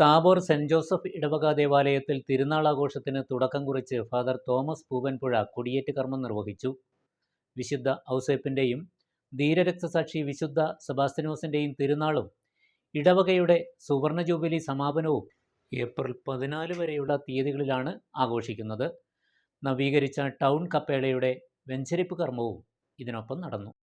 Tabor saint Joseph ഇടവക ദേവാലയത്തിൽ തിരുനാൾ ആഘോഷത്തിന് തുടക്കം കുറിച്ച് ഫാദർ തോമസ് പൂവൻപുഴ കൊടിയേറ്റ് കർമ്മം നിർവഹിച്ചു. വിശുദ്ധ ഔസേപ്പിന്റെയും ധീരരക്തസാക്ഷി വിശുദ്ധ സെബാസ്തിനോസിന്റെയും തിരുനാളും ഇടവകയുടെ സുവർണ ജൂബിലി സമാപനവും ഏപ്രിൽ പതിനാല് വരെയുള്ള തീയതികളിലാണ് ആഘോഷിക്കുന്നത്. നവീകരിച്ച ടൗൺ കപ്പേളയുടെ വെഞ്ചരിപ്പ് കർമ്മവും ഇതിനൊപ്പം നടന്നു.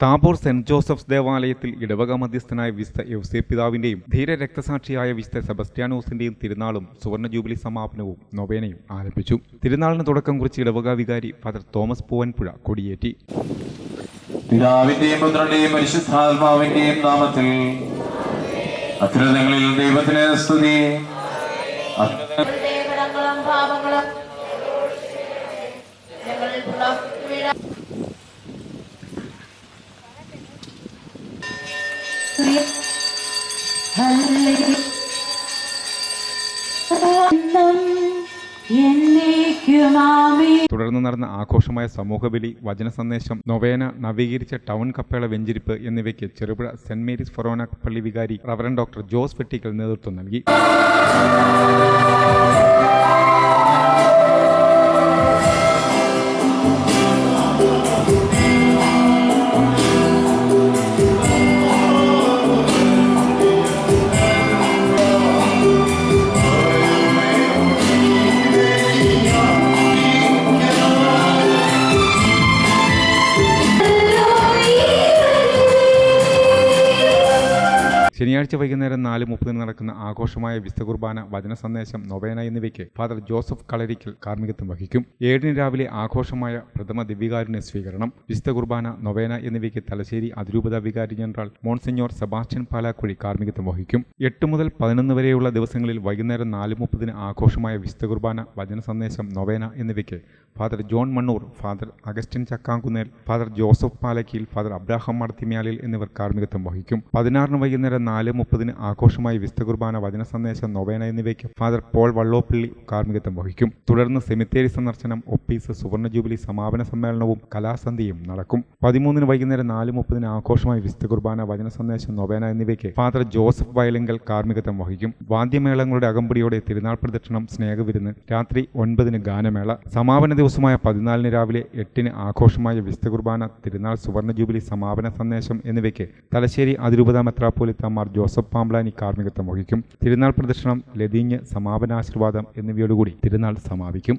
താബോർ സെന്റ് ജോസഫ്സ് ദേവാലയത്തിൽ ഇടവക മധ്യസ്ഥനായ വിശുദ്ധ യൗസേ പിതാവിന്റെയും ധീര രക്തസാക്ഷിയായ വിശുദ്ധ സെബസ്റ്റ്യാനോസിന്റെയും തിരുനാളും സുവർണ ജൂബിലി സമാപനവും നൊവേനയും ആരംഭിച്ചു. തിരുനാളിന് തുടക്കം കുറിച്ച് ഇടവക വികാരി ഫാദർ തോമസ് പൂവൻപുഴ കൊടിയേറ്റി. പിതാവിന്റെയും പുത്രന്റെയും പരിശുദ്ധാത്മാവിന്റെയും നാമത്തിൽ അത്യുന്നതങ്ങളിൽ ദൈവത്തിന് സ്തുതി. പാപങ്ങളും തുടർന്ന് നടന്ന ആഘോഷമായ സമൂഹബലി വചന സന്ദേശം നൊവേന നവീകരിച്ച ടൗൺ കപ്പേള വെഞ്ചിരിപ്പ് എന്നിവയ്ക്ക് ചെറുപുഴ സെന്റ് മേരീസ് ഫൊറോന പള്ളി വികാരി റവറൻ ഡോക്ടർ ജോസ് വെട്ടിക്കൽ നേതൃത്വം നൽകി. ശനിയാഴ്ച വൈകുന്നേരം നാല് മുപ്പതിന് നടക്കുന്ന ആഘോഷമായ വിശുദ്ധ കുർബാന വചന സന്ദേശം നൊവേന എന്നിവയ്ക്ക് ഫാദർ ജോസഫ് കളരിക്കൽ കാർമ്മികത്വം വഹിക്കും. ഏഴിന് രാവിലെ ആഘോഷമായ പ്രഥമ ദിവ്യകാരുണ്യ സ്വീകരണം വിശുദ്ധ കുർബാന നൊവേന എന്നിവയ്ക്ക് തലശ്ശേരി അതിരൂപത വികാരി ജനറൽ മോൺസിഞ്ഞോർ സെബാസ്റ്റ്യൻ പാലാക്കുഴി കാർമ്മികത്വം വഹിക്കും. എട്ട് മുതൽ പതിനൊന്ന് വരെയുള്ള ദിവസങ്ങളിൽ വൈകുന്നേരം നാല് മുപ്പതിന് ആഘോഷമായ വിശുദ്ധ കുർബാന വചന സന്ദേശം നൊവേന എന്നിവയ്ക്ക് father John Mannoor father Augustine Chakkankunnel father Joseph Palakkiyil father Abraham Madathimyalil എന്നിവർ കാർമ്മികത്വം വഹിക്കും. പതിനാറിന് വൈകുന്നേരം നാല് മുപ്പതിന് ആഘോഷമായി വിശുദ്ധ കുർബാന വചന സന്ദേശം നൊവേന എന്നിവയ്ക്ക് ഫാദർ പോൾ വള്ളോപ്പള്ളി കാർമ്മികത്വം വഹിക്കും. തുടർന്ന് സെമിത്തേരി സന്ദർശനം ഒപ്പീസ് സുവർണ ജൂബിലി സമാപന സമ്മേളനവും കലാസന്ധിയും നടക്കും. പതിമൂന്നിന് വൈകുന്നേരം നാല് മുപ്പതിന് ആഘോഷമായി വിശുദ്ധ കുർബാന വചന സന്ദേശം നൊവേന എന്നിവയ്ക്ക് ഫാദർ ജോസഫ് വയലിംഗൽ കാർമ്മികത്വം വഹിക്കും. വാദ്യമേളങ്ങളുടെ അകമ്പടിയോടെ തിരുനാൾ പ്രദക്ഷിണം സ്നേഹവിരുന്ന് രാത്രി ഒൻപതിന് ഗാനമേള സമാപന ദിവസമായ പതിനാലിന് രാവിലെ എട്ടിന് ആഘോഷമായ വിശുദ്ധ കുർബാന തിരുനാൾ സുവർണ ജൂബിലി സമാപന സന്ദേശം എന്നിവയ്ക്ക് തലശ്ശേരി അതിരൂപത മെത്രാപ്പോലിത്ത മാർ ജോസഫ് പാമ്പ്ലാനി കാർമ്മികത്വം വഹിക്കും. തിരുനാൾ പ്രദക്ഷിണം ലതീഞ്ഞ് സമാപനാശീർവാദം എന്നിവയോടുകൂടി തിരുനാൾ സമാപിക്കും.